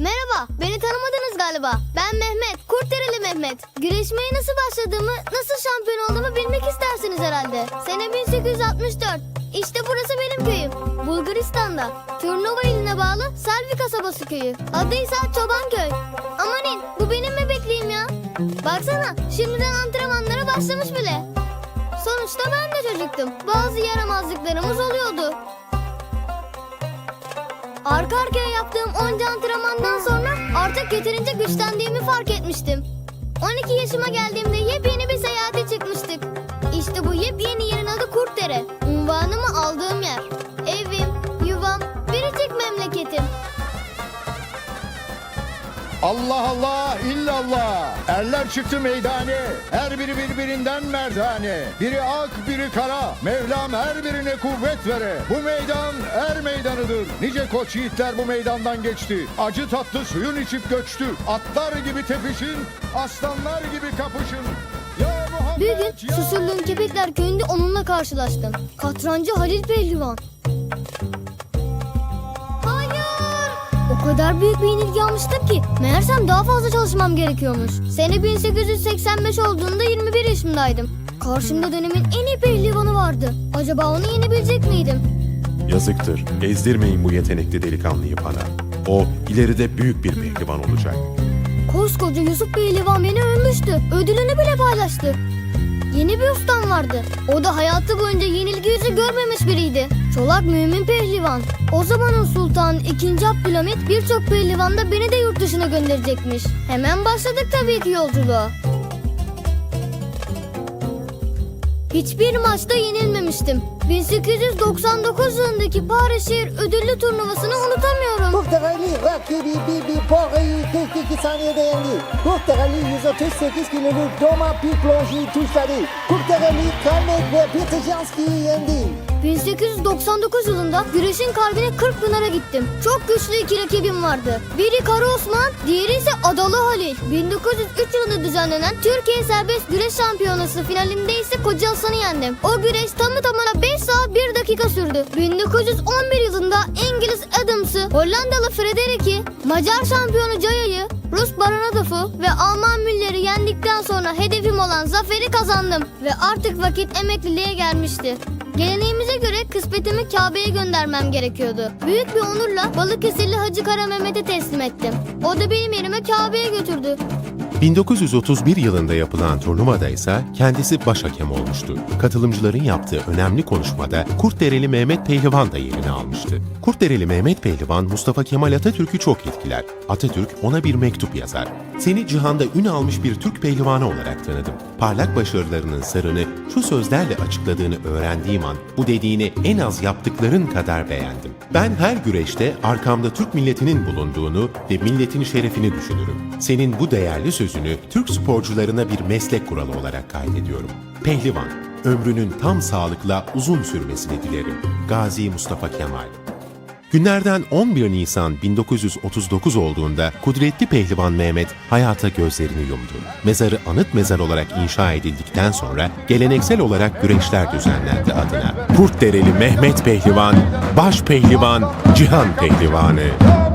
Merhaba, beni tanımadınız galiba. Ben Mehmet, Kurtdereli Mehmet. Güreşmeye nasıl başladığımı, nasıl şampiyon olduğumu bilmek istersiniz herhalde. Sene 1864. İşte burası benim köyüm. Bulgaristan'da. Turnuva iline bağlı Selvi kasabası köyü. Adı ise Çobanköy. Amanin, bu benim bebekliğim ya. Baksana, şimdiden antrenmanlara başlamış bile. Sonuçta ben de çocuktum. Bazı yaramazlıklarımız oluyordu. Arka arkaya yaptığım onca antrenmandan sonra artık yeterince güçlendiğimi fark etmiştim. 12 yaşıma geldiğimde yepyeni bir seyahate çıkmıştık. İşte bu yepyeni yerin adı Kurtdere. Allah Allah illallah. Erler çıktı meydane. Her biri birbirinden merdane. Biri ak biri kara. Mevlam her birine kuvvet vere. Bu meydan er meydanıdır. Nice koç yiğitler bu meydandan geçti. Acı tatlı suyun içip göçtü. Atlar gibi tepişin. Aslanlar gibi kapışın. Ya Muhammed Bir gün ya- Susurluğun Kepekler Köyü'nde onunla karşılaştım. Katrancı Halil Pehlivan. O kadar büyük bir yenilgi almıştım ki meğersem daha fazla çalışmam gerekiyormuş. Sene 1885 olduğunda 21 yaşımdaydım. Karşımda dönemin en iyi pehlivanı vardı. Acaba onu yenebilecek miydim? Yazıktır. Ezdirmeyin bu yetenekli delikanlıyı bana. O ileride büyük bir pehlivan olacak. Koskoca Yusuf Pehlivan beni övmüştü. Ödülünü bile paylaştı. Yeni bir ustam vardı. O da hayatı boyunca yenilgi yüzü görmemiş biriydi. Çolak Mümin Pehlivan. O zamanın sultanı 2. Abdülhamit birçok pehlivan da beni de yurt dışına gönderecekmiş. Hemen başladık tabii ki yolculuğa. Hiçbir maçta yenilmemiştim. 1899 yılındaki Paris Şehir Ödüllü Turnuvasını unutamıyorum. Muhterali rakibi Bibi Pora'yı 42 saniyede yendi. Muhterali 138 kiloluk Doma Piplonji tuşladı. Muhterali Kalmek ve Petrjanski'yi yendi. 1899 yılında güreşin kalbine 40 Pınar'a gittim. Çok güçlü iki rakibim vardı. Biri Kara Osman, diğeri ise Adalı Halil. 1903 yılında düzenlenen Türkiye Serbest Güreş Şampiyonası finalinde ise Koca Hasan'ı yendim. O güreş tamı tamına 5 saat 1 dakika sürdü. 1911 yılında İngiliz Adams'ı, Hollandalı Frederik'i, Macar şampiyonu Caya'yı, Rus Baranadov'u ve Alman Müller'i yendikten sonra hedefim olan zaferi kazandım. Ve artık vakit emekliliğe gelmişti. Geleneğimize göre kısmetimi Kabe'ye göndermem gerekiyordu. Büyük bir onurla Balıkesirli Hacı Kara Mehmet'e teslim ettim. O da benim yerime Kabe'ye götürdü. 1931 yılında yapılan turnuvada ise kendisi baş hakem olmuştu. Katılımcıların yaptığı önemli konuşmada Kurtdereli Mehmet Pehlivan da yerini almıştı. Kurtdereli Mehmet Pehlivan Mustafa Kemal Atatürk'ü çok etkiler. Atatürk ona bir mektup yazar. Seni cihanda ün almış bir Türk pehlivanı olarak tanıdım. Parlak başarılarının sırrını şu sözlerle açıkladığını öğrendiğim an bu dediğini en az yaptıkların kadar beğendim. Ben her güreşte arkamda Türk milletinin bulunduğunu ve milletin şerefini düşünürüm. Senin bu değerli sözünü Türk sporcularına bir meslek kuralı olarak kaydediyorum. Pehlivan, ömrünün tam sağlıkla uzun sürmesini dilerim. Gazi Mustafa Kemal Günlerden 11 Nisan 1939 olduğunda kudretli pehlivan Mehmet hayata gözlerini yumdu. Mezarı anıt mezar olarak inşa edildikten sonra geleneksel olarak güreşler düzenlendi adına. Kurtdereli Mehmet Pehlivan, Baş Pehlivan, Cihan Pehlivanı.